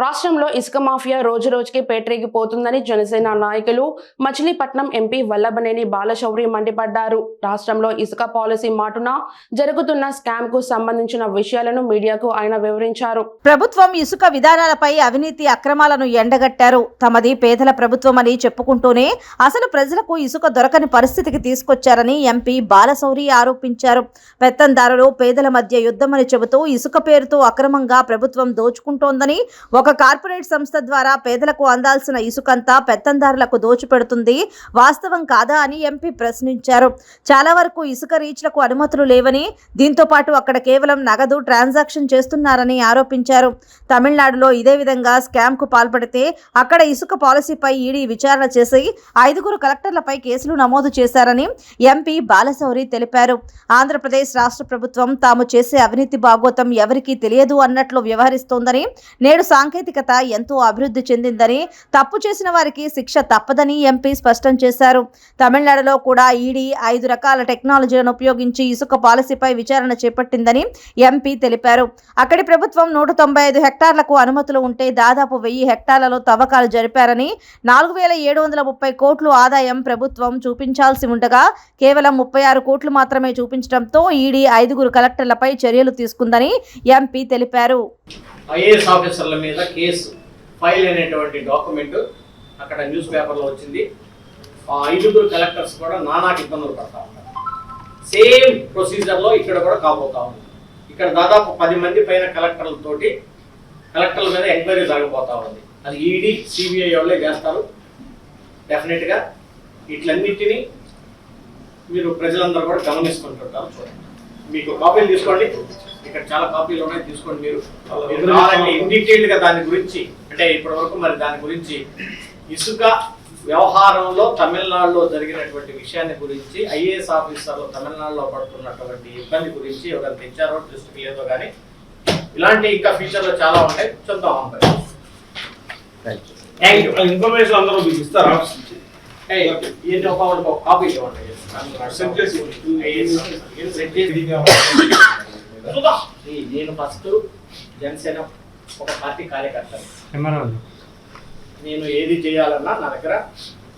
రాష్ట్రంలో ఇసుక మాఫియా రోజు రోజుకి పేటరేగిపోతుందని జనసేన నాయకులు మచిలీపట్నం ఎంపీ వల్లభనేని బాలశౌరి మండిపడ్డారు. రాష్ట్రంలో ఇసుక పాలసీ మాటున జరుగుతున్న స్కామ్కు సంబంధించిన విషయాలను మీడియాకు ఆయన వివరించారు. ప్రభుత్వం ఇసుక విధానాలపై అవినీతి అక్రమాలను ఎండగట్టారు. తమది పేదల ప్రభుత్వం అని చెప్పుకుంటూనే అసలు ప్రజలకు ఇసుక దొరకని పరిస్థితికి తీసుకొచ్చారని ఎంపీ బాలశౌరి ఆరోపించారు. పెత్తందారులు పేదల మధ్య యుద్ధమని చెబుతూ ఇసుక పేరుతో అక్రమంగా ప్రభుత్వం దోచుకుంటోందని ఒక కార్పొరేట్ సంస్థ ద్వారా పేదలకు అందాల్సిన ఇసుకంతా పెత్తందారులకు దోచిపెడుతుంది. వాస్తవం కాదా అని ఎంపీ ప్రశ్నించారు. చాలా వరకు ఇసుక రీచ్లకు అనుమతులు లేవని దీంతో పాటు అక్కడ కేవలం నగదు ట్రాన్సాక్షన్ చేస్తున్నారని ఆరోపించారు. తమిళనాడులో ఇదే విధంగా స్కామ్కు పాల్పడితే అక్కడ ఇసుక పాలసీపై ఈడీ విచారణ చేసి ఐదుగురు కలెక్టర్లపై కేసులు నమోదు చేశారని ఎంపీ బాలశౌరి తెలిపారు. ఆంధ్రప్రదేశ్ రాష్ట్ర ప్రభుత్వం తాము చేసే అవినీతి భాగోతం ఎవరికీ తెలియదు అన్నట్లు వ్యవహరిస్తోందని నేడు సాంకేతిక సాంకేతికత ఎంతో అభివృద్ధి చెందిందని తప్పు చేసిన వారికి శిక్ష తప్పదని ఎంపీ స్పష్టం చేశారు. తమిళనాడులో కూడా ఈడీ ఐదు రకాల టెక్నాలజీలను ఉపయోగించి ఇసుక పాలసీపై విచారణ చేపట్టిందని ఎంపీ తెలిపారు. అక్కడి ప్రభుత్వం నూట తొంభై ఐదు హెక్టార్లకు అనుమతులు ఉంటే దాదాపు వెయ్యి హెక్టార్లలో తవ్వకాలు జరిపారని నాలుగు వేల ఏడు వందల ముప్పై కోట్లు ఆదాయం ప్రభుత్వం చూపించాల్సి ఉండగా కేవలం ముప్పై ఆరు కోట్లు మాత్రమే చూపించడంతో ఈడీ ఐదుగురు కలెక్టర్లపై చర్యలు తీసుకుందని ఎంపీ తెలిపారు. ఐఏఎస్ ఆఫీసర్ల మీద కేసు ఫైల్ అనేటువంటి డాక్యుమెంట్ అక్కడ న్యూస్ పేపర్లో వచ్చింది. ఆ ఐదుగురు కలెక్టర్స్ కూడా నానాటి ఇబ్బందులు పడతా ఉన్నారు. సేమ్ ప్రొసీజర్లో ఇక్కడ కూడా కాబోతా ఉంది ఇక్కడ దాదాపు పది మంది పైన కలెక్టర్లతోటి కలెక్టర్ల మీద ఎంక్వైరీ జరగబోతా ఉంది. అది ఈడీ సిబిఐ వాళ్ళే చేస్తారు. డెఫినెట్గా వీటిలన్నిటినీ మీరు ప్రజలందరూ కూడా గమనిస్తుంటుంటారు. చూడండి. మీకు కాపీలు తీసుకోండి. ఇక్కడ చాలా కాపీలు ఉన్నాయి తీసుకోండి మీరు. కావాలంటే ఇన్ డీటెయిల్డ్గా దాని గురించి అంటే ఇప్పటి వరకు మరి దాని గురించి ఇసుక వ్యవహారంలో తమిళనాడులో జరిగినటువంటి విషయాన్ని గురించి ఐఏఎస్ ఆఫీసర్లు తమిళనాడులో పడుతున్నటువంటి ఇబ్బంది గురించి ఎవరైనా తెచ్చారో దృష్టికి లేదో కానీ ఇలాంటి ఇంకా ఫ్యూచర్లో చాలా ఉంటాయి చూద్దాం ఉంటాయి యూ ఇన్ఫర్మేషన్ అందరూ మీకు ఇస్తారా? ఏంటి ఒక ఒక కాపీ ఇవ్వండి. నేను ఫస్ట్ జనసేన ఒక పార్టీ కార్యకర్త నేను ఏది చేయాలన్నా నా దగ్గర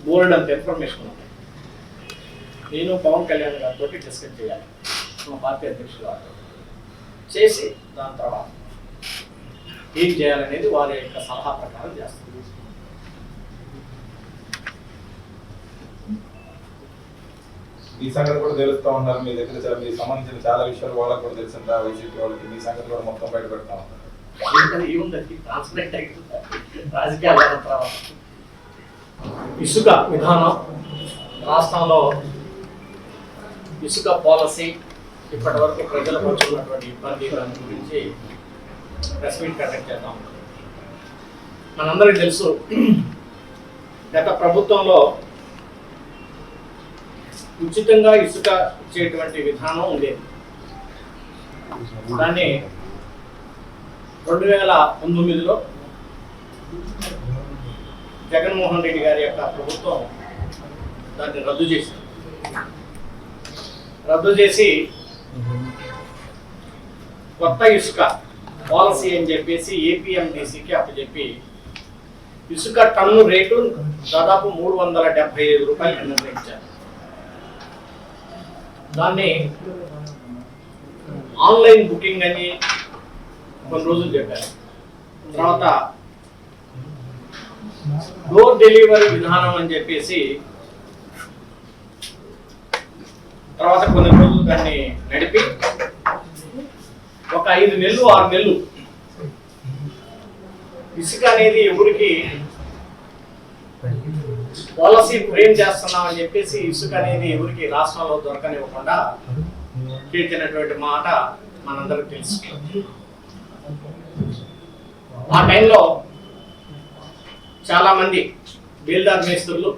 బోర్డ్ అంత ఇన్ఫర్మేషన్ ఉంది. నేను పవన్ కళ్యాణ్ గారితో డిస్కస్ చేయాలి. మా పార్టీ అధ్యక్షులు వారితో చేసి దాని తర్వాత ఏం చేయాలనేది వారి యొక్క సలహా ప్రకారం చేస్తాం ఈ సంగతి కూడా తెలుస్తా ఉన్నారు మీ దగ్గర చాలా- మీకు సంబంధించిన చాలా విషయాలు వాళ్ళకి కూడా తెలిసిందా? వైసీపీ వాళ్ళకి మీ సంగతి కూడా మొత్తం బయట పెడతా ఉన్నారు ఇసుక విధానం రాష్ట్రంలో ఇసుక పాలసీ ఇప్పటి వరకు ప్రజల పడుతున్నటువంటి ఇబ్బంది దాని గురించి ప్రెస్ మీట్ కండక్ట్ చేద్దాం. మనందరికీ తెలుసు గత ప్రభుత్వంలో ఉచితంగా ఇసుక ఇచ్చేటువంటి విధానం ఉండేది. దాన్ని రెండు వేల పంతొమ్మిదిలో జగన్మోహన్ రెడ్డి గారి యొక్క ప్రభుత్వం దాన్ని రద్దు చేసింది. రద్దు చేసి కొత్త ఇసుక పాలసీ అని చెప్పేసి ఏపీఎండిసికి అప్పచెప్పి ఇసుక టన్ను రేటు దాదాపు మూడు వందల డెబ్బై ఐదు రూపాయలు నిర్ణయించారు. దాన్ని ఆన్లైన్ బుకింగ్ అని కొన్ని రోజులు చెప్పారు. తర్వాత డోర్ డెలివరీ విధానం అని చెప్పేసి తర్వాత కొన్ని రోజులు దాన్ని నడిపి ఒక ఐదు నెలలు ఆరు నెలలు ఇసుక అనేది ఎవరికి పాలసీ ఫ్రేమ్ చేస్తున్నాం అని చెప్పేసి ఇసుక అనేది ఎవరికి రాష్ట్రంలో దొరకనివ్వకుండా చేసినటువంటి మాట మనందరికి తెలుసు ఆ టైంలో చాలా మంది బీల్దార్ మేస్త్రులు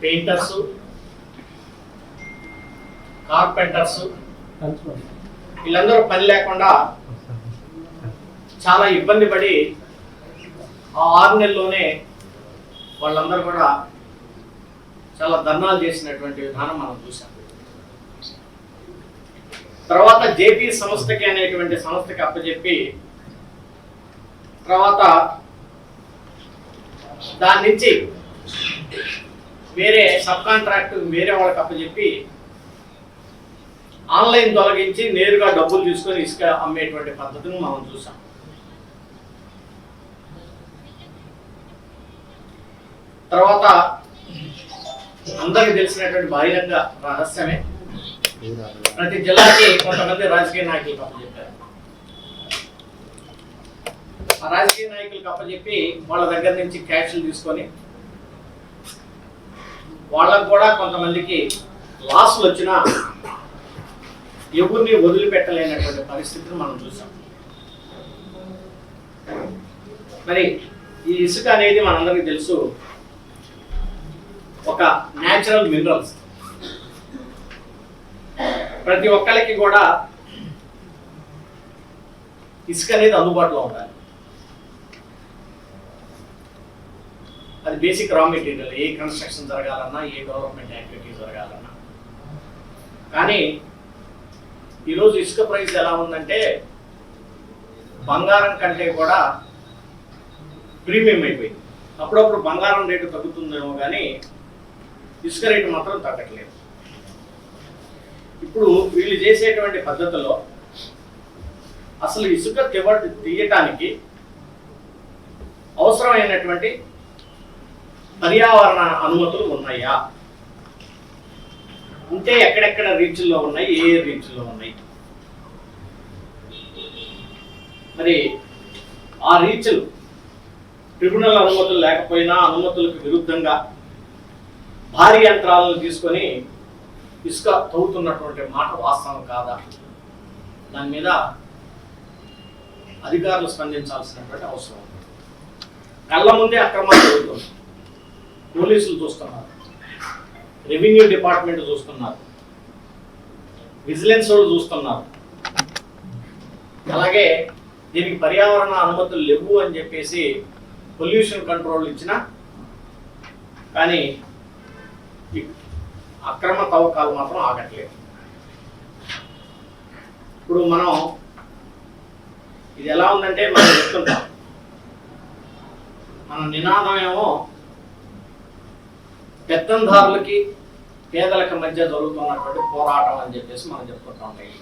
పెయింటర్స్ కార్పెంటర్స్ వీళ్ళందరూ పని లేకుండా చాలా ఇబ్బంది పడి ఆ ఆరు నెలల్లోనే వాళ్ళందరూ కూడా చాలా ధర్నాలు చేసినటువంటి విధానం మనం చూసాం తర్వాత జేపీ సంస్థకి అనేటువంటి సంస్థకి అప్పచెప్పి తర్వాత దాని నుంచి వేరే సబ్ కాంట్రాక్ట్ వేరే వాళ్ళకి అప్పచెప్పి ఆన్లైన్ తొలగించి నేరుగా డబ్బులు తీసుకొని ఇసుక అమ్మేటువంటి పద్ధతిని మనం చూసాం తర్వాత అందరికి తెలిసినటువంటి బహిరంగ రహస్యమే. ప్రతి జిల్లాకి కొంతమంది రాజకీయ నాయకులకు అప్పచెప్పారు ఆ రాజకీయ నాయకులకు అప్పచెప్పి వాళ్ళ దగ్గర నుంచి క్యాష్లు తీసుకొని వాళ్ళకు కూడా కొంతమందికి లాసులు వచ్చినా ఎవరిని వదిలిపెట్టలేనటువంటి పరిస్థితిని మనం చూసాం. మరి ఈ ఇసుక అనేది మనందరికీ తెలుసు. ఒక న్యాచురల్ మినరల్స్ ప్రతి ఒక్కరికి కూడా ఇసుక అనేది అందుబాటులో ఉండాలి. అది బేసిక్ రా మెటీరియల్ ఏ కన్స్ట్రక్షన్ జరగాలన్నా ఏ డెవలప్మెంట్ యాక్టివిటీ జరగాలన్నా. కానీ ఈరోజు ఇసుక ప్రైస్ ఎలా ఉందంటే బంగారం కంటే కూడా ప్రీమియం అయిపోయింది. అప్పుడప్పుడు బంగారం రేటు తగ్గుతుందేమో కానీ ఇసుక రేటు మాత్రం తగ్గట్లేదు. ఇప్పుడు వీళ్ళు చేసేటువంటి పద్ధతిలో అసలు ఇసుక తివ తీయటానికి అవసరమైనటువంటి పర్యావరణ అనుమతులు ఉన్నాయా? ఉంటే ఎక్కడెక్కడ రీచ్ల్లో ఉన్నాయి ఏ ఏ రీచ్ల్లో ఉన్నాయి? మరి ఆ రీచ్లు ట్రిబ్యునల్ అనుమతులు లేకపోయినా అనుమతులకు విరుద్ధంగా భారీ యంత్రాలను తీసుకొని ఇసుక తవ్వుతున్నటువంటి మాట వాస్తవం కాదా? దాని మీద అధికారులు స్పందించాల్సినటువంటి అవసరం కళ్ళ ముందే అక్రమాలు జరుగుతుంది పోలీసులు చూస్తున్నారు. రెవెన్యూ డిపార్ట్మెంట్ చూస్తున్నారు. విజిలెన్స్ వాళ్ళు చూస్తున్నారు. అలాగే దీనికి పర్యావరణ అనుమతులు లేవు అని చెప్పేసి పొల్యూషన్ కంట్రోల్ ఇచ్చిన కానీ అక్రమ తవ్వకాలు మాత్రం ఆగట్లేదు. ఇప్పుడు మనం ఇది ఎలా ఉందంటే మనం చెప్తుంటాం. మన నినాదం ఏమో పెత్తందారులకి పేదలకు మధ్య జరుగుతున్నటువంటి పోరాటం అని చెప్పేసి మనం చెప్పుకుంటాం డైలీ.